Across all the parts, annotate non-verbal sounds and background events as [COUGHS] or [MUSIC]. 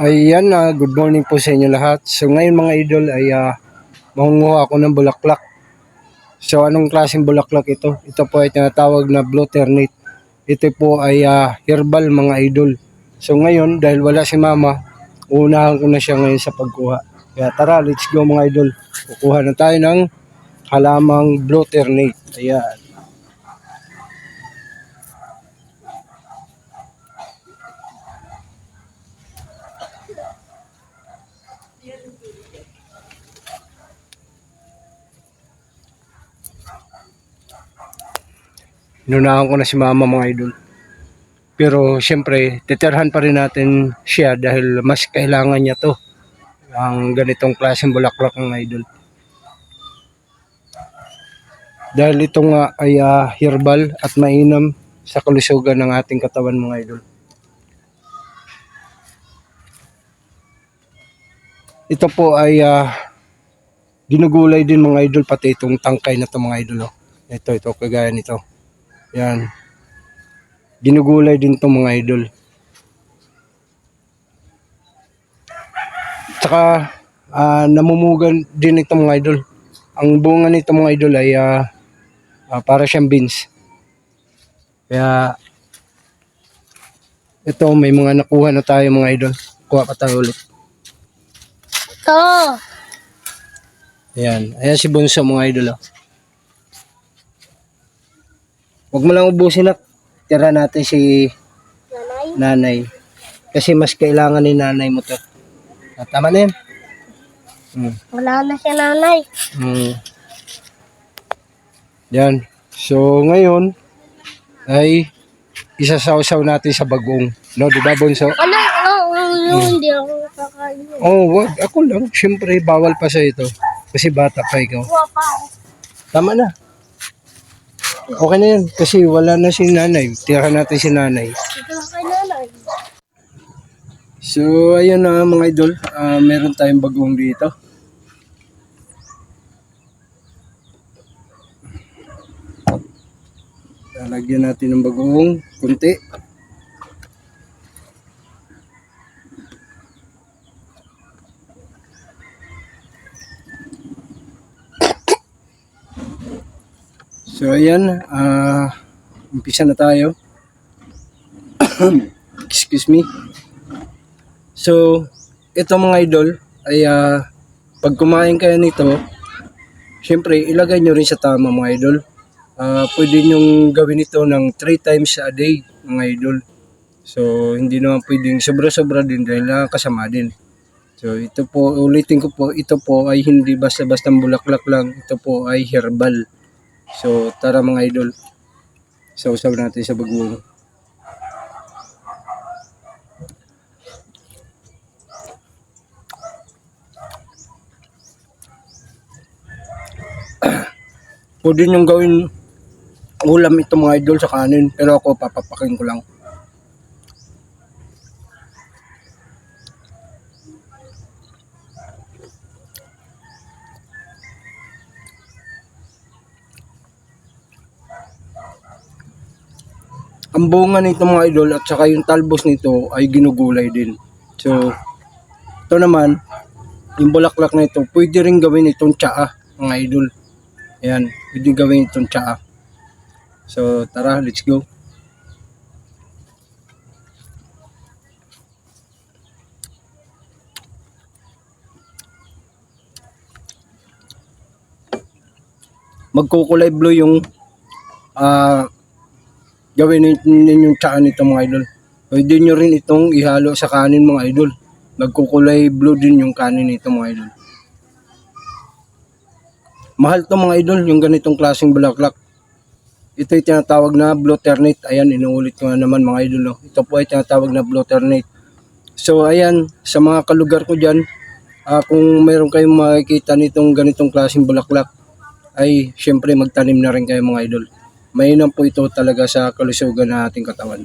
Ayan, ah, good morning po sa inyo lahat. So ngayon mga idol ay uh, mangunguha ako ng bulaklak. So anong klaseng bulaklak ito? Ito po ay tinatawag na blue ternate. Ito po ay ah, herbal mga idol. So ngayon dahil wala si mama, uunahan ko na siya ngayon sa pagkuha. Kaya tara, let's go mga idol. Kukuha na tayo ng halamang blue ternate. Ayan. Inunahan ko na si mama mga idol. Pero siyempre, titirhan pa rin natin siya dahil mas kailangan niya to. Ang ganitong klaseng bulaklak ng idol. Dahil ito nga ay ah, herbal at mainam sa kalusugan ng ating katawan mga idol. Ito po ay ah, ginugulay din mga idol pati itong tangkay na to mga idol. Oh. Ito, ito, kagaya nito. Yan. Ginugulay din to mga idol. Tsaka ah, namumugan din ito mga idol. Ang bunga nito mga idol ay ah, ah, para siyang beans. Kaya ito may mga nakuha na tayo mga idol. Kuha pa tayo ulit. Ito. Ayan. Ayan si Bunso mga idol. Oh. Huwag mo lang ubusin at tira natin si Nanay. nanay. Kasi mas kailangan ni nanay mo to. Ah, tama na yan. Hmm. Wala na siya nanay. Hmm. Yan. So, ngayon, ay isasawsaw natin sa bagong. No, di ba, Bunso? Ano? Ano? Hindi ako kakain. Oh, wag. Ako lang. Siyempre, bawal pa sa ito. Kasi bata pa ikaw. Tama na. Okay na yan. Kasi wala na si nanay. Tira natin si nanay. So, ayun na mga idol. Ah, meron tayong bagong dito. Lalagyan natin ng bagong kunti. So, ayan. Ah, umpisa na tayo. [COUGHS] Excuse me. So, ito mga idol ay ah, pag kumain kayo nito, syempre ilagay nyo rin sa tama mga idol. Ah, pwede nyong gawin ito ng 3 times a day mga idol. So, hindi naman pwedeng sobra-sobra din dahil nakakasama din. So, ito po, ulitin ko po, ito po ay hindi basta-basta bulaklak lang. Ito po ay herbal. So, tara mga idol. Sausaw natin sa bagoong. [CLEARS THROAT] Pwede niyong gawin ulam ito mga idol sa kanin. Pero ako papapakin ko lang. Ang bunga nito mga idol at saka yung talbos nito ay ginugulay din. So, ito naman, yung bulaklak na ito, pwede rin gawin itong tsaa mga idol. Ayan, pwede gawin itong tsaa. So, tara, let's go. Magkukulay blue yung ah gawin ninyo yung tsaa nito mga idol. Pwede nyo rin itong ihalo sa kanin mga idol. Magkukulay blue din yung kanin nito mga idol. Mahal to mga idol, yung ganitong klaseng bulaklak. Ito ay tinatawag na blue ternate. Ayan, inuulit ko nga naman mga idol. oh. Ito po ay tinatawag na blue ternate. So ayan, sa mga kalugar ko dyan, ah, kung meron kayong makikita nitong ganitong klaseng bulaklak, ay syempre magtanim na rin kayo mga idol. Mainam po ito talaga sa kalusugan ng ating katawan.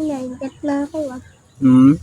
Ayan, get na ako ah. Hmm.